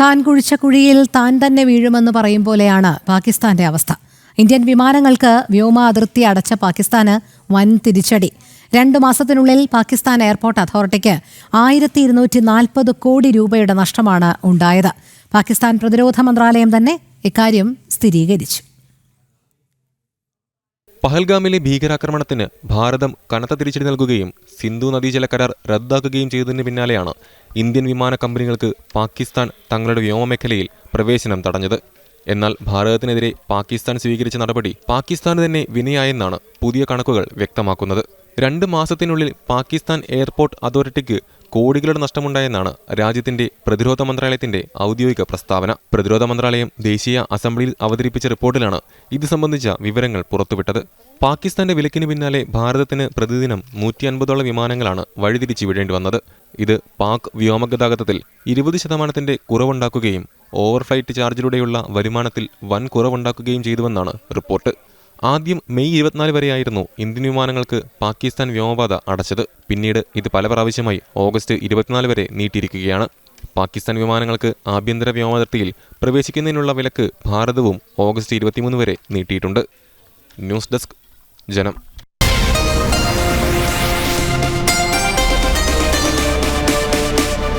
താൻ കുഴിച്ച കുഴിയിൽ താൻ തന്നെ വീഴുമെന്ന് പറയും പോലെയാണ് പാകിസ്ഥാന്റെ അവസ്ഥ. ഇന്ത്യൻ വിമാനങ്ങൾക്ക് വ്യോമ അതിർത്തി അടച്ച പാകിസ്ഥാന് വൻ തിരിച്ചടി. രണ്ടു മാസത്തിനുള്ളിൽ പാകിസ്ഥാൻ എയർപോർട്ട് അതോറിറ്റിക്ക് ആയിരത്തി ഇരുന്നൂറ്റി നാൽപ്പത് കോടി രൂപയുടെ നഷ്ടമാണ് ഉണ്ടായത്. പാകിസ്ഥാൻ പ്രതിരോധ മന്ത്രാലയം തന്നെ ഇക്കാര്യം സ്ഥിരീകരിച്ചു. പഹൽഗാമിലെ ഭീകരാക്രമണത്തിന് ഭാരതം കനത്ത തിരിച്ചടി നൽകുകയും സിന്ധു നദീജല കരാർ റദ്ദാക്കുകയും ചെയ്തതിന് പിന്നാലെയാണ് ഇന്ത്യൻ വിമാന കമ്പനികൾക്ക് പാകിസ്ഥാൻ തങ്ങളുടെ വ്യോമമേഖലയിൽ പ്രവേശനം തടഞ്ഞത്. എന്നാൽ ഭാരതത്തിനെതിരെ പാകിസ്ഥാൻ സ്വീകരിച്ച നടപടി പാകിസ്ഥാന് തന്നെ വിനയായെന്നാണ് പുതിയ കണക്കുകൾ വ്യക്തമാക്കുന്നത്. രണ്ട് മാസത്തിനുള്ളിൽ പാകിസ്ഥാൻ എയർപോർട്ട് അതോറിറ്റിക്ക് കോടികളുടെ നഷ്ടമുണ്ടായെന്നാണ് രാജ്യത്തിന്റെ പ്രതിരോധ മന്ത്രാലയത്തിന്റെ ഔദ്യോഗിക പ്രസ്താവന. പ്രതിരോധ മന്ത്രാലയം ദേശീയ അസംബ്ലിയിൽ അവതരിപ്പിച്ച റിപ്പോർട്ടിലാണ് ഇത് സംബന്ധിച്ച വിവരങ്ങൾ പുറത്തുവിട്ടത്. പാകിസ്ഥാന്റെ വിലക്കിന് പിന്നാലെ ഭാരതത്തിന് പ്രതിദിനം നൂറ്റി അൻപതോളം വിമാനങ്ങളാണ് വഴിതിരിച്ചു വിടേണ്ടി വന്നത്. ഇത് പാക് വ്യോമഗതാഗതത്തിൽ ഇരുപത് ശതമാനത്തിന്റെ കുറവുണ്ടാക്കുകയും ഓവർഫ്ലൈറ്റ് ചാർജിലൂടെയുള്ള വരുമാനത്തിൽ വൻ കുറവുണ്ടാക്കുകയും ചെയ്തുവെന്നാണ് റിപ്പോർട്ട്. ആദ്യം മെയ് ഇരുപത്തിനാല് വരെയായിരുന്നു ഇന്ത്യൻ വിമാനങ്ങൾക്ക് പാകിസ്ഥാൻ വ്യോമപാത അടച്ചത്. പിന്നീട് ഇത് പല പ്രാവശ്യമായി ഓഗസ്റ്റ് ഇരുപത്തിനാല് വരെ നീട്ടിയിരിക്കുകയാണ്. പാകിസ്ഥാൻ വിമാനങ്ങൾക്ക് ആഭ്യന്തര വ്യോമാതിർത്തിയിൽ പ്രവേശിക്കുന്നതിനുള്ള വിലക്ക് ഭാരതവും ഓഗസ്റ്റ് ഇരുപത്തിമൂന്ന് വരെ നീട്ടിയിട്ടുണ്ട്. ന്യൂസ് ഡെസ്ക് ജനം.